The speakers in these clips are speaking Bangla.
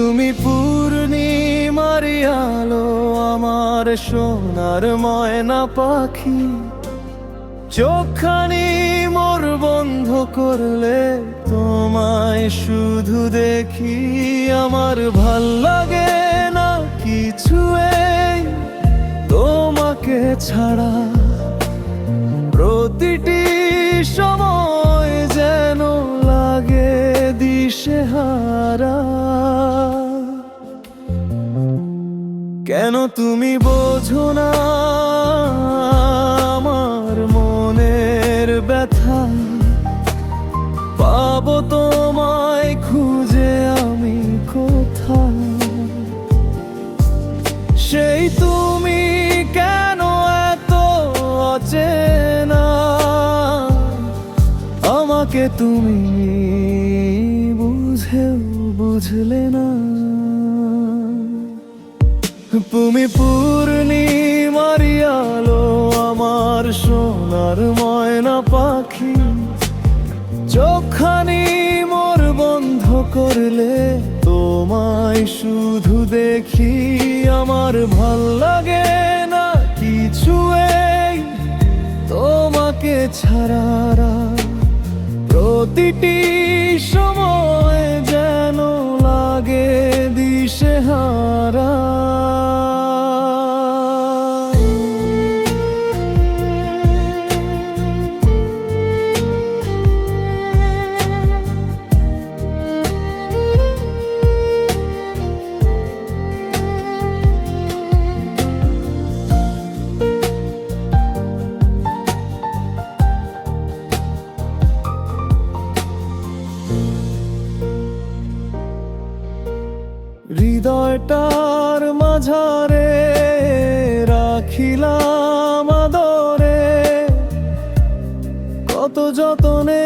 তুমি পূর্ণিমার আলো আমার সোনার ময়না পাখি। চোখানি মোর বন্ধ করলে তোমায় শুধু দেখি আমার ভালো লাগে না কিছু তোমাকে ছাড়া কেন তুমি বোঝো না আমার মনের ব্যথা? পাবো তোমায় খুঁজে আমি কোথায়? সেই তুমি কেন এত অচেনা? আমাকে তুমি বুঝেও বুঝলে না। তুমি পূর্ণিমার আলো আমার সোনার ময়না পাখি। চোখানি মোর বন্ধ করলে তোমায় শুধু দেখি আমার ভালো লাগে না কিছু তোমাকে ছাড়ারা প্রতিটি সময় হৃদয়টার মাঝারে রাখিলাম আদরে। কত যতনে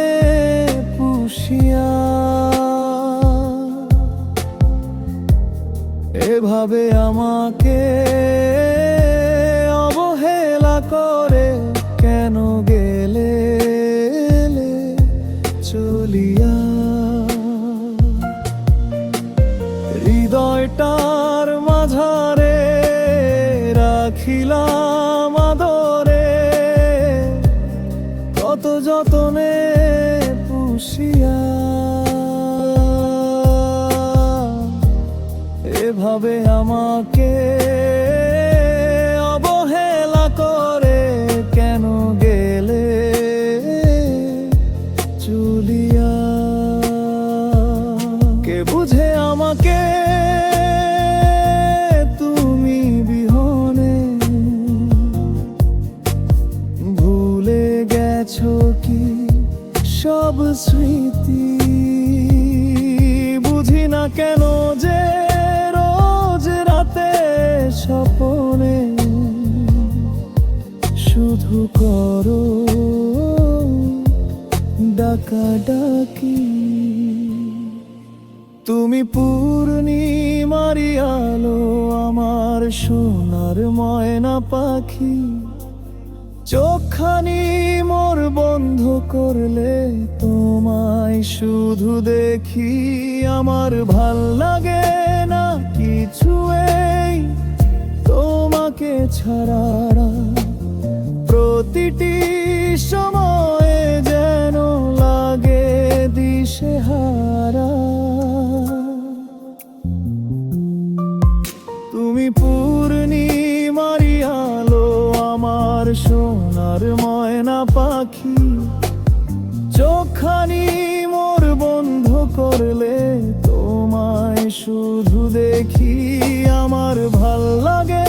পুষিয়া। এভাবে আমাকে অবহেলা করে কেন? হৃদয়টার মাঝারে রাখিলাম আদরে। কত যতনে পুষিয়া। এভাবে আমাকে গেছো কি সব স্মৃতি? বুঝি না কেন যে রোজ রাতে স্বপনে শুধু করো ডাকা ডাকি তুমি পূর্ণিমারি আলো, আমার সোনার ময়না পাখি। চোখখানি মোর বন্ধ করলে তোমায় শুধু দেখি আমার ভালো লাগে না কিছু এই তোমাকে ছাড়া প্রতিটি সময়ে খানি মোর বন্ধ করলে তোমায় শুধু দেখি আমার ভালো লাগে।